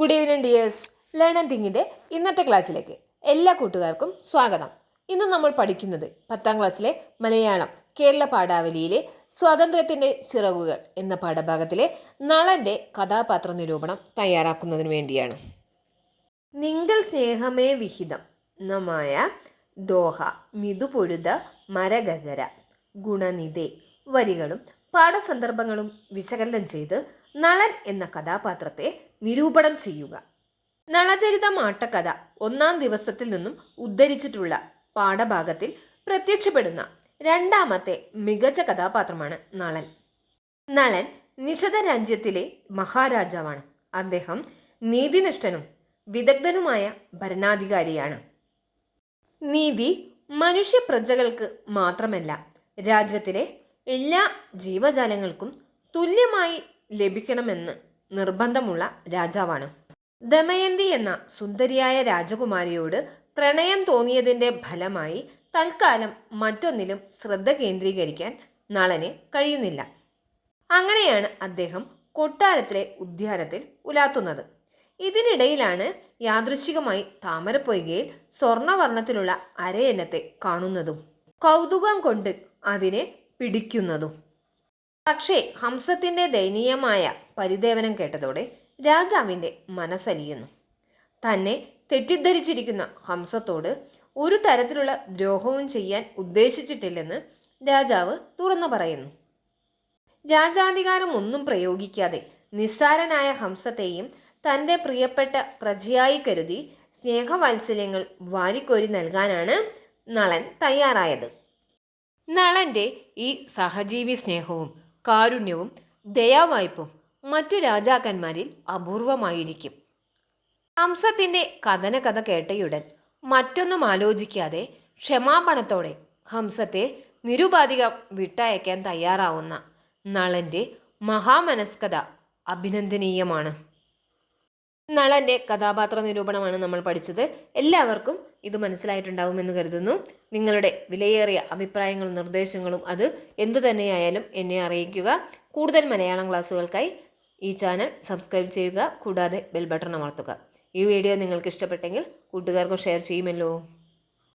Good evening dears learn and തിങ്ങിന്റെ ഇന്നത്തെ ക്ലാസ്സിലേക്ക് എല്ലാ കൂട്ടുകാർക്കും സ്വാഗതം. ഇന്ന് നമ്മൾ പഠിക്കുന്നത് പത്താം ക്ലാസ്സിലെ മലയാളം കേരള പാഠാവലിയിലെ സ്വാതന്ത്ര്യത്തിന്റെ ചിറകുകൾ എന്ന പാഠഭാഗത്തിലെ നളന്റെ കഥാപാത്ര നിരൂപണം തയ്യാറാക്കുന്നതിന് വേണ്ടിയാണ്. നിങ്ങൾ സ്നേഹമേ വിഹിതം. നമായ ദോഹ മിതുപൊഴുത മരഗഗര ഗുണനിധേ വരികളും പാഠസന്ദർഭങ്ങളും വിശകലനം ചെയ്ത് നളൻ എന്ന കഥാപാത്രത്തെ നിരൂപണം ചെയ്യുക. നളചരിതം ആട്ടക്കഥ ഒന്നാം ദിവസത്തിൽ നിന്നും ഉദ്ധരിച്ചിട്ടുള്ള പാഠഭാഗത്തിൽ പ്രത്യക്ഷപ്പെടുന്ന രണ്ടാമത്തെ മികച്ച കഥാപാത്രമാണ് നളൻ. നളൻ നിഷധ രാജ്യത്തിലെ മഹാരാജാവാണ്. അദ്ദേഹം നീതിനിഷ്ഠനും വിദഗ്ധനുമായ ഭരണാധികാരിയാണ്. നീതി മനുഷ്യ പ്രജകൾക്ക് മാത്രമല്ല രാജ്യത്തിലെ എല്ലാ ജീവജാലങ്ങൾക്കും തുല്യമായി ലഭിക്കണമെന്ന് നിർബന്ധമുള്ള രാജാവാണ്. ദമയന്തി എന്ന സുന്ദരിയായ രാജകുമാരിയോട് പ്രണയം തോന്നിയതിന്റെ ഫലമായി തൽക്കാലം മറ്റൊന്നിലും ശ്രദ്ധ കേന്ദ്രീകരിക്കാൻ നളന് കഴിയുന്നില്ല. അങ്ങനെയാണ് അദ്ദേഹം കൊട്ടാരത്തിലെ ഉദ്യാനത്തിൽ ഉലാത്തുന്നത്. ഇതിനിടയിലാണ് യാദൃശികമായി താമരപ്പൊയ്കയിൽ സ്വർണവർണത്തിലുള്ള അരയന്നത്തെ കാണുന്നതും കൗതുകം കൊണ്ട് അതിനെ പിടിക്കുന്നതും. പക്ഷേ ഹംസത്തിന്റെ ദയനീയമായ പരിദേവനം കേട്ടതോടെ രാജാവിന്റെ മനസ്സലിയുന്നു. തന്നെ തെറ്റിദ്ധരിച്ചിരിക്കുന്ന ഹംസത്തോട് ഒരു തരത്തിലുള്ള ദ്രോഹവും ചെയ്യാൻ ഉദ്ദേശിച്ചിട്ടില്ലെന്ന് രാജാവ് തുറന്നു പറയുന്നു. രാജാധികാരം ഒന്നും പ്രയോഗിക്കാതെ നിസ്സാരനായ ഹംസത്തെയും തന്റെ പ്രിയപ്പെട്ട പ്രജയായി കരുതി സ്നേഹവാത്സല്യങ്ങൾ വാരിക്കോരി നൽകാനാണ് നളൻ തയ്യാറായത്. നളന്റെ ഈ സഹജീവി സ്നേഹവും കാരുണ്യവും ദയാവായ്പും മറ്റു രാജാക്കന്മാരിൽ അപൂർവമായിരിക്കും. ഹംസത്തിന്റെ കഥന കഥ കേട്ടയുടൻ മറ്റൊന്നും ആലോചിക്കാതെ ക്ഷമാപണത്തോടെ ഹംസത്തെ നിരുപാധികം വിട്ടയക്കാൻ തയ്യാറാവുന്ന നളന്റെ മഹാമനസ്കത അഭിനന്ദനീയമാണ്. നളന്റെ കഥാപാത്ര നിരൂപണമാണ് നമ്മൾ പഠിച്ചത്. എല്ലാവർക്കും ഇത് മനസ്സിലായിട്ടുണ്ടാവുമെന്ന് കരുതുന്നു. നിങ്ങളുടെ വിലയേറിയ അഭിപ്രായങ്ങളും നിർദ്ദേശങ്ങളും അത് എന്തു തന്നെയായാലും എന്നെ അറിയിക്കുക. കൂടുതൽ മലയാളം ക്ലാസ്സുകൾക്കായി ഈ ചാനൽ സബ്സ്ക്രൈബ് ചെയ്യുക. കൂടാതെ ബെൽ ബട്ടൺ അമർത്തുക. ഈ വീഡിയോ നിങ്ങൾക്ക് ഇഷ്ടപ്പെട്ടെങ്കിൽ കൂട്ടുകാർക്കും ഷെയർ ചെയ്യുമല്ലോ.